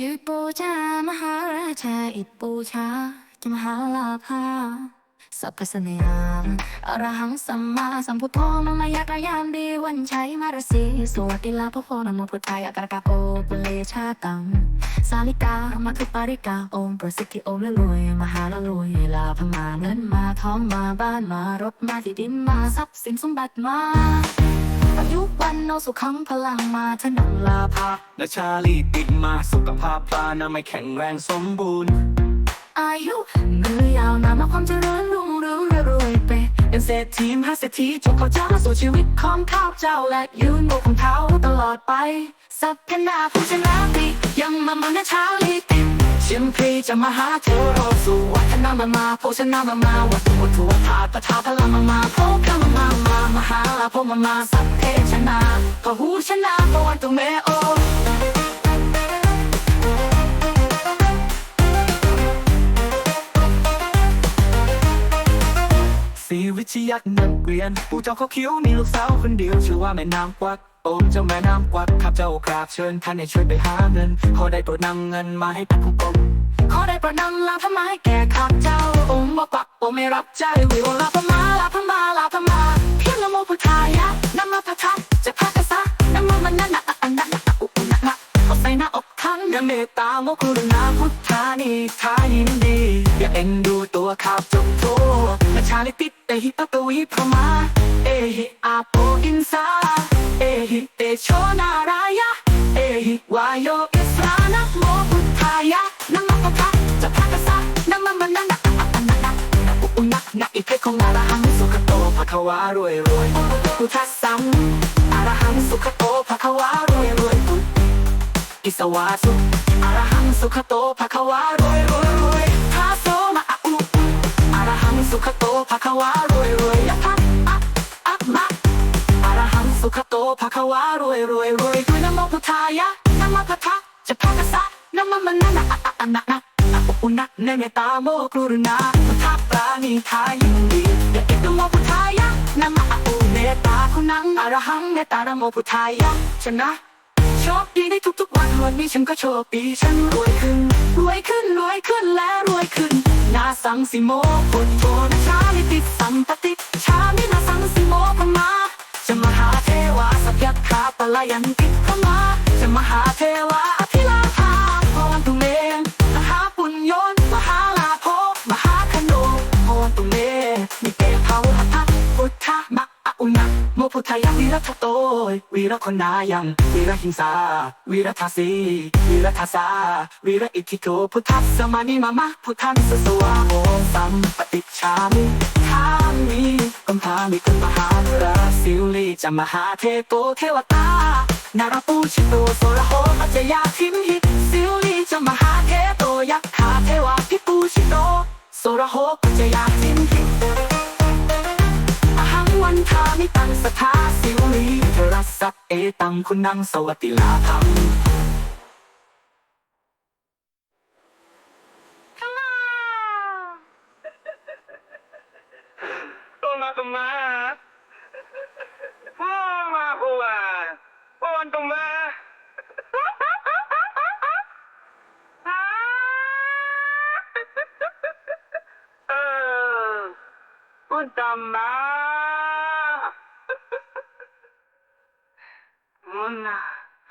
อิปูชามหาราชาอิปูชาจมหาลาภาสัพพสัญญามอรหังสัมมาสัมพุทโธมมายากรยามดีวันชัยมารสีสวัสดิลาภโพนโมพุทธายากรกาโอปุเลชาตัง สาลิกามาคือปาริกาโอมประสิทธิโอมละรวย มหาละรวย ลาพมาเงินมาทองมาบ้านมารถมาที่ดินมาทรัพย์สินสมบัติมา ยุวันโนสุขังพลังมาถนนลาภาและชาลีติดมาสุขภาพพลานาไม่แข็งแรงสมบูรณ์ อายุมือยาวนานมาความเจริญรุ่งเรืองและรวยไปเป็นเศรษฐีมหาเศรษฐีจงขอเจ้าสู่ชีวิตของข้าพเจ้าและยืนบนของเขาตลอดไป สัพพนาผู้ชนะติยังมามานะชาลิติเชียมพรีจะมาหาเทวโรสุวัฒนามามาโภชนามามาวัตถุวัตถุวัฏฐาปทาพลังมามาโภคมามามาม หาลาภมาสัพเพชนะพหูชนะพวันตุเมโอสีวิทยักนักเรียนปู่เจ้าเขาคิ้วมีลูกสาวคนเดียวชื่อว่าแม่นางกวักโอมเจ้าแม่นางกวักข้าพเจ้ากราบเชิญท่านให้ช่วยไปหาเงิน ขอได้โปรดนำเงินมาให้ท่านผู้กรมขอได้โประนำลาพมาให้แก่ข้าเจ้า องค์บ่ปักโอไม่รับใจวิวลาพมาลาพมาลาพมา งอย่ามตาโมกรุณาพุทธานิทายินดี อย่าเอ็นดูตัวข้าจงโทและชาลิติเอหิปะตวีพระมา เอหิอาโปอินสาเอหิเตโชนารายะ เอหิวายโยอิสรานะโมพุทธายะนำมาพะทักจะพักกษะนำมามันนั่นนะอันนั้นนะอุปนะนะอิเพคของอาระหังสุขโตภะคะวารวยรวยพุทธสังอรหังสุขโตภคะวารวยรวยพุทธอิสวาสุ สุขโตภคะวารวยรวยรวยทาโสมะอะอุอรหังสุขโตภคะวารวยรวยยะทักอะอะมะอารหังสุขโตภคะวารวยรวยรวยด้วยนะโมพุทธายะนะมะพะทะจะพักกษะนะมะมันนะนะอะอะอะนะนะอะอุนะเนเมตตาโมกรุณาพุทธปราณีทายินดีเดะอิโตโมพุทธายะนะมะอะอุเมตตาคุณังอารหังเมตตานะโมพุทธายะชนะ โชคดีในทุกๆวันวันนี้ฉันก็โชคดีฉันรวยขึ้น รวยขึ้นรวยขึ้นและรวยขึ้นนาสังสิโมปวดโธนะชาลิติดสัมปติชามินาสังสิโมพมาจะมหาเทวาสัพยัคขาปลายันติพมาจะมหาเทวา ทายะวิรัตโตยวีรคนนายังวีรหิงสาวีรทาสีวีรทาสาวีรอิทธิโกพุทธัสสมานิมามะพุทธังสสวาโอสัมปติชามิทามิกัมพามิกุมหาราสิลีจะมหาเทโตเทวตานาราปูชิโตโสระโหปัจยาทิมหิสิลีจะมหาเทโตยักขาเทวาพิปูชิโตโสระโหปัจยาทิม หังวันทามิตังสทาสิวลีเทระสักเอตังคุณนังสวัติลาพังตัวมาตัวมาพ่อมาพ่อพ่อตัวมาเออพูดจำนะมุน